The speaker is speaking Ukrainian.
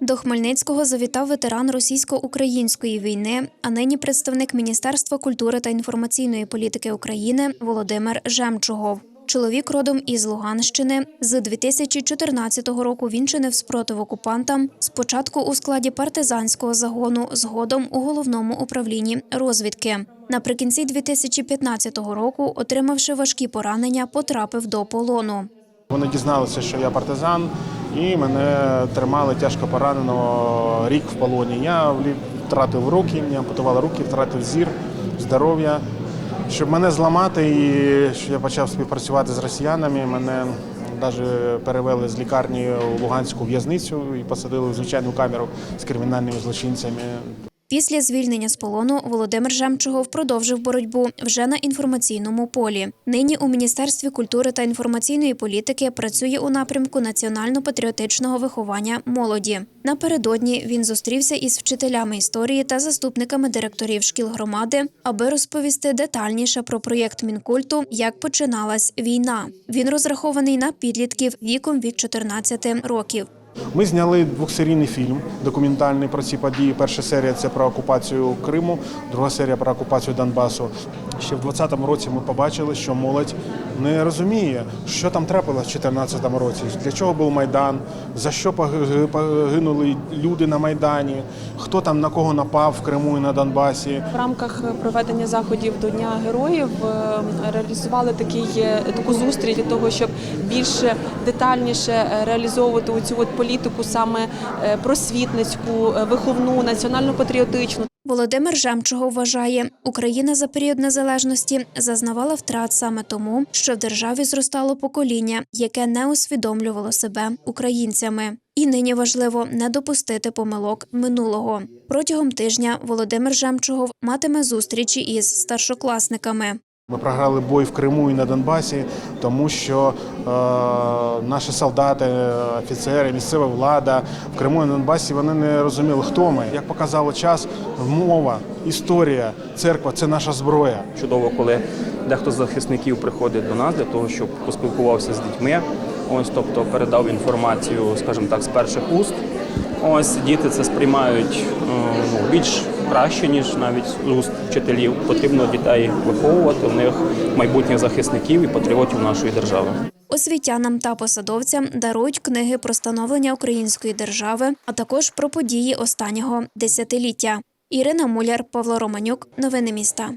До Хмельницького завітав ветеран російсько-української війни, а нині представник Міністерства культури та інформаційної політики України Володимир Жемчугов. Чоловік родом із Луганщини. З 2014 року він чинив спротив окупантам. Спочатку у складі партизанського загону, згодом у головному управлінні розвідки. Наприкінці 2015 року, отримавши важкі поранення, потрапив до полону. Вони дізналися, що я партизан, і мене тримали тяжко пораненого рік в полоні. Я втратив руки, мені ампутували руки, втратив зір, здоров'я. Щоб мене зламати і що я почав співпрацювати з росіянами, мене навіть перевели з лікарні в Луганську в'язницю і посадили в звичайну камеру з кримінальними злочинцями. Після звільнення з полону Володимир Жемчугов продовжив боротьбу вже на інформаційному полі. Нині у Міністерстві культури та інформаційної політики працює у напрямку національно-патріотичного виховання молоді. Напередодні він зустрівся із вчителями історії та заступниками директорів шкіл громади, аби розповісти детальніше про проєкт мінкульту, як починалась війна. Він розрахований на підлітків віком від 14 років. Ми зняли двохсерійний фільм документальний про ці події. Перша серія це про окупацію Криму, друга серія про окупацію Донбасу. Ще в 2020 році ми побачили, що молодь не розуміє, що там трапилось в 2014 році, для чого був Майдан, за що поги- погинули люди на Майдані, хто там на кого напав в Криму і на Донбасі. В рамках проведення заходів до Дня героїв е, реалізували такий, е, таку зустріч для того, щоб більш детальніше е, реалізовувати цю політику саме просвітницьку, виховну, національно-патріотичну. Володимир Жемчугов вважає, Україна за період незалежності зазнавала втрат саме тому, що в державі зростало покоління, яке не усвідомлювало себе українцями. І нині важливо не допустити помилок минулого. Протягом тижня Володимир Жемчугов матиме зустрічі із старшокласниками. Ми програли бой в Криму і на Донбасі, тому що е, наші солдати, офіцери, місцева влада в Криму і на Донбасі вони не розуміли, хто ми. Як показало час, мова, історія, церква це наша зброя. Чудово, коли дехто з захисників приходить до нас для того, щоб поспілкувався з дітьми. Ось, тобто передав інформацію, скажімо так, з перших уст. Ось діти це сприймають е, ну, більш краще, ніж навіть з уст вчителів. Потрібно дітей виховувати в них майбутніх захисників і патріотів нашої держави. Освітянам та посадовцям дарують книги про становлення української держави, а також про події останнього десятиліття. Ірина Муляр, Павло Романюк. Новини міста.